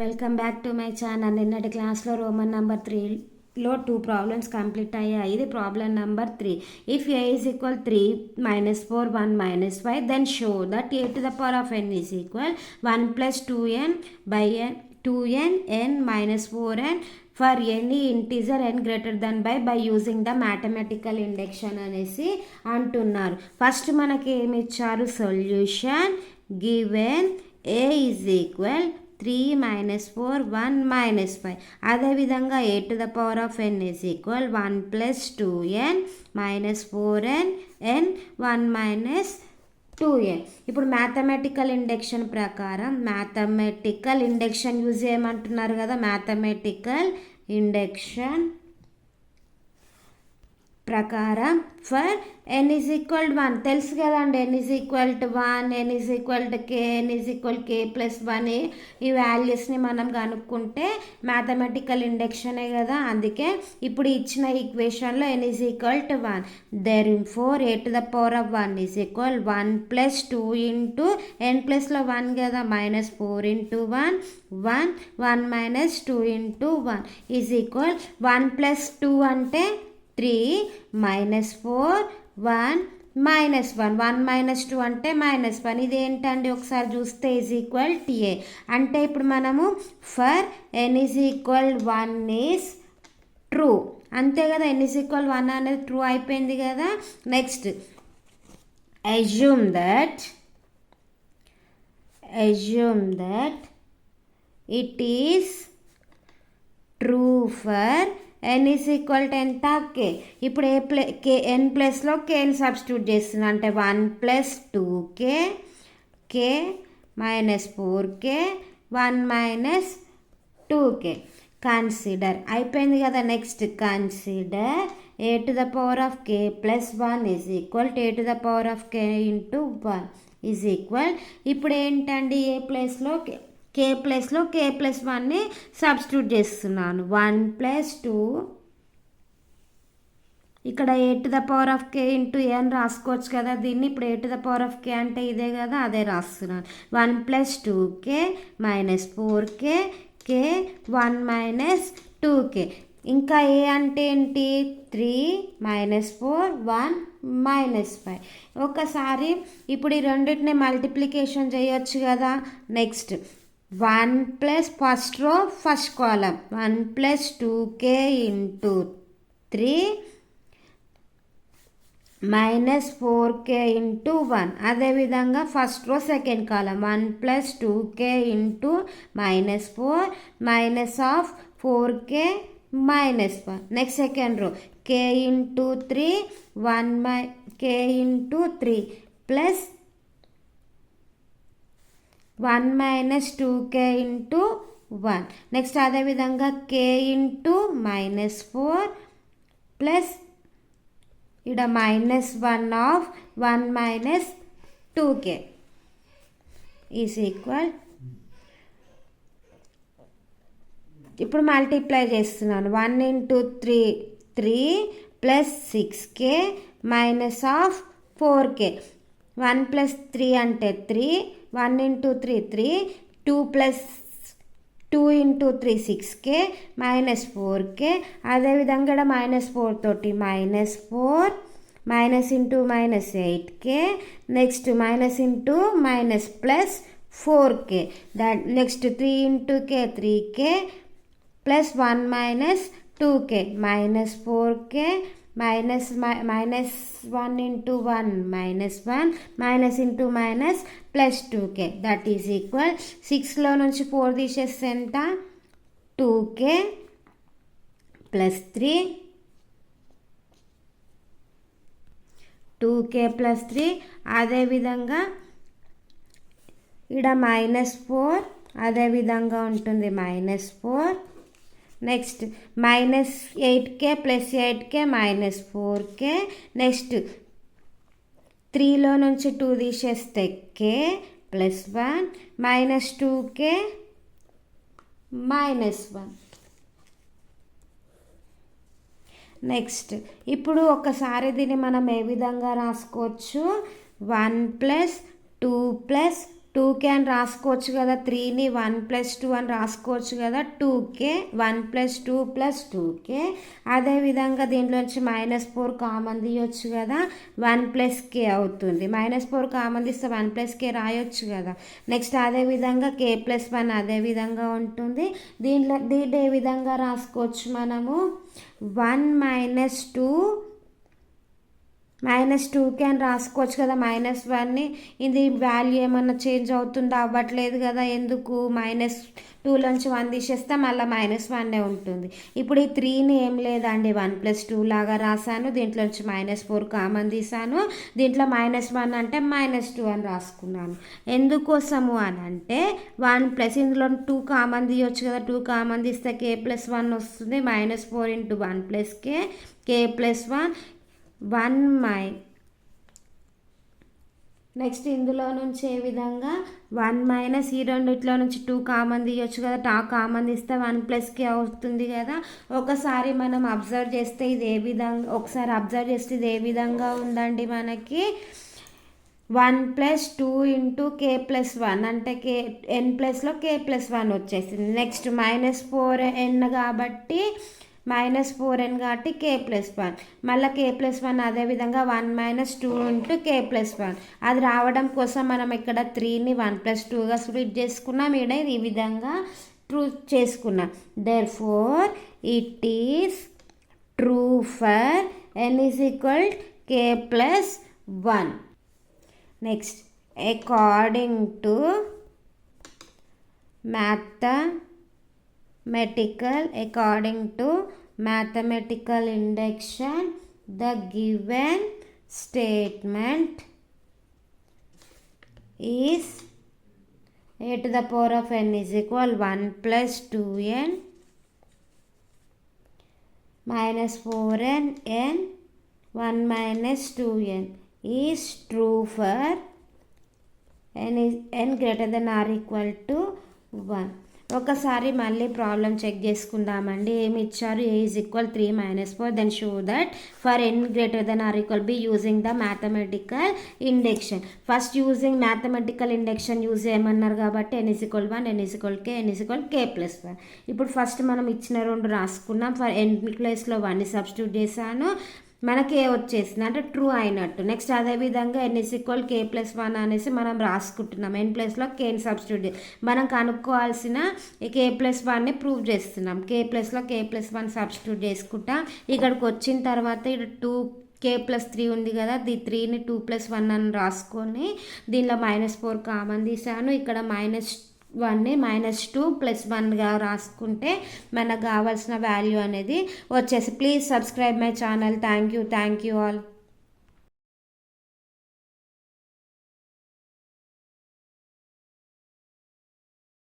Welcome back to my channel నిన్నటి క్లాస్లో Roman number త్రీలో టూ ప్రాబ్లమ్స్ కంప్లీట్ అయ్యాయి. ఇది problem number three if A is equal three minus four one minus five then show that A to the power of N is equal one plus two N by N two N N minus four N for any integer N greater than by by using the mathematical induction అనేసి అంటున్నారు. First మనకి ఏమి ఇచ్చారు? Solution given A is equal three minus four one minus five. అదేవిధంగా A to the power of N is equal one plus two N minus four N N one minus two N. ఇప్పుడు mathematical induction ప్రకారం mathematical induction use చేయమంటున్నారు కదా mathematical induction ప్రకారం for N is equal one తెలుసు కదండి N is equal to one N is equal to K N is equal K plus one ఈ వాల్యూస్ని మనం కనుక్కుంటే మ్యాథమెటికల్ ఇండక్షనే కదా అందుకే ఇప్పుడు ఇచ్చిన ఈక్వేషన్లో N is equal to one therefore A to the power of one is equal one plus two into N ప్లస్లో one కదా minus four into one one one minus two into one is equal one plus two అంటే three minus four one minus one. One minus two అంటే minus one. ఇది ఏంటండి ఒకసారి చూస్తే is equal టీఏ అంటే ఇప్పుడు మనము for N is equal one is true అంతే కదా? ఎన్ ఈజ్ ఈక్వల్ వన్ అనేది ట్రూ అయిపోయింది కదా? Next assume that assume that it is true for N is equal to ఎంత కే ఇప్పుడు ఏ ప్లే కే ఎన్ ప్లస్లో కేని సబ్స్టిట్యూట్ చేస్తుంది అంటే one plus two K K minus four K one minus two K consider అయిపోయింది కదా next consider A to the power of K plus one is equal to A to the power of K into one is equal ఇప్పుడు ఏంటండి A ప్లేస్లో K K ప్లస్లో K plus వన్ని substitute చేస్తున్నాను. One plus two ఇక్కడ A to the power of K into A అని రాసుకోవచ్చు కదా. దీన్ని ఇప్పుడు A to the power of K అంటే ఇదే కదా అదే రాస్తున్నాను. One plus two K minus four K K one minus two K ఇంకా ఏ అంటే ఏంటి? Three minus four one minus five ఒకసారి ఇప్పుడు ఈ రెండింటిని మల్టిప్లికేషన్ చేయొచ్చు కదా. Next one plus first row first column one plus two K into three minus four K into one. అదేవిధంగా first row second column one plus two K into minus four minus of four K minus one. Next second row. K into three one my K into three plus one minus two K into one. Next అదేవిధంగా K into minus four plus ఇక్కడ minus one of one minus two K is equal. ఇప్పుడు multiply చేస్తున్నాను. One into three three plus six K minus of four K. One plus three అంటే three one into three three two plus two into three six K minus four K అదేవిధంగా ఇక్కడ minus four తోటి minus four minus into minus eight K next minus into minus plus four K that next three into K three K plus one minus two K minus four K minus minus one into one minus one minus into minus plus two K that is equal సిక్స్లో నుంచి four తీసేస్తే ఎంత? Two K plus three two K plus three అదేవిధంగా ఇక్కడ minus four అదేవిధంగా ఉంటుంది minus four next minus eight K plus eight K minus four K next త్రీలో నుంచి టూ తీసేస్తే K plus one minus two K minus one next ఇప్పుడు ఒకసారి దీన్ని మనం ఏ విధంగా రాసుకోవచ్చు? One plus two plus two K అని రాసుకోవచ్చు కదా త్రీని వన్ ప్లస్ టూ అని రాసుకోవచ్చు కదా two K one plus two plus two K. అదేవిధంగా దీంట్లోంచి మైనస్ ఫోర్ కామన్ తీయొచ్చు కదా వన్ ప్లస్ కే అవుతుంది. మైనస్ ఫోర్ కామన్ తీస్తే వన్ ప్లస్ కే రాయొచ్చు కదా. నెక్స్ట్ అదేవిధంగా కే ప్లస్ వన్ అదే విధంగా ఉంటుంది. దీంట్లో దీంట్లో ఏ విధంగా రాసుకోవచ్చు మనము? వన్ మైనస్ టూ మైనస్ టూకి అని రాసుకోవచ్చు కదా మైనస్ వన్ని ఇది వాల్యూ ఏమన్నా చేంజ్ అవుతుందో? అవ్వట్లేదు కదా ఎందుకు? మైనస్ టూలోంచి వన్ తీసేస్తే మళ్ళీ మైనస్ వన్నే ఉంటుంది. ఇప్పుడు ఈ త్రీని ఏం లేదండి వన్ ప్లస్ టూ లాగా రాశాను. దీంట్లోంచి మైనస్ ఫోర్ కామన్ తీసాను దీంట్లో మైనస్ వన్ అంటే మైనస్ టూ అని రాసుకున్నాను. ఎందుకోసము అని అంటే వన్ ప్లస్ ఇందులో టూ కామన్ తీయొచ్చు కదా. టూ కామన్ తీస్తే కే ప్లస్ వన్ వస్తుంది. Minus four into one plus K K plus one. One my next ఇందులో నుంచి ఏ విధంగా? వన్ మైనస్ ఈ రెండిట్లో నుంచి టూ కామన్ తీయొచ్చు కదా. టా కామన్ తీస్తే వన్ ప్లస్కి అవుతుంది కదా. ఒకసారి మనం అబ్జర్వ్ చేస్తే ఇది ఏ విధంగా ఒకసారి అబ్జర్వ్ చేస్తే ఇది ఏ విధంగా ఉందండి మనకి? One plus two into K plus one అంటే కే ఎన్ ప్లస్లో కే ప్లస్ వన్ వచ్చేసింది. నెక్స్ట్ మైనస్ ఫోర్ ఎన్ కాబట్టి మైనస్ ఫోర్ ఎన్ కాబట్టి కే ప్లస్ వన్ మళ్ళీ కే ప్లస్ వన్ అదేవిధంగా one minus two into K plus one అది రావడం కోసం మనం ఇక్కడ త్రీని వన్ ప్లస్ టూగా స్ప్లిట్ చేసుకున్నాం. ఈడ ఈ విధంగా ట్రూ చేసుకున్నాం. Therefore it is true for N is equal K plus one next according to mathematical according to mathematical induction the given statement is a to the power of n is equal 1 plus 2n minus 4n n 1 minus 2n is true for n is n greater than or equal to 1 ఒకసారి మళ్ళీ problem check చేసుకుందామండి. ఏమి ఇచ్చారు? A is equal three minus four then show that for N greater than or equal B using the mathematical induction first using mathematical induction use చేయమన్నారు కాబట్టి N is equal one N is equal K N is equal K plus one ఇప్పుడు first మనం ఇచ్చిన రెండు రాసుకున్నాం. For ఎన్ ప్లేస్లో one substitute చేశాను. మనకి ఏ వచ్చేసింది. అంటే ట్రూ అయినట్టు. నెక్స్ట్ అదేవిధంగా N is equal K plus one అనేసి మనం రాసుకుంటున్నాం. ఎన్ ప్లస్లో కేని సబ్స్టిట్యూట్ మనం కనుక్కోవాల్సిన కే ప్లస్ వన్ని ప్రూవ్ చేస్తున్నాం. కే ప్లస్లో కే ప్లస్ వన్ సబ్స్టిట్యూట్ చేసుకుంటా ఇక్కడికి వచ్చిన తర్వాత ఇక్కడ టూ కే ప్లస్ త్రీ ఉంది కదా ది త్రీని టూ ప్లస్ వన్ అని రాసుకొని దీనిలో మైనస్ ఫోర్ కామన్ తీసాను. ఇక్కడ మైనస్ వన్ని మైనస్ టూ ప్లస్ వన్గా రాసుకుంటే మనకు కావాల్సిన వాల్యూ అనేది వచ్చేసి please subscribe my channel thank you thank you all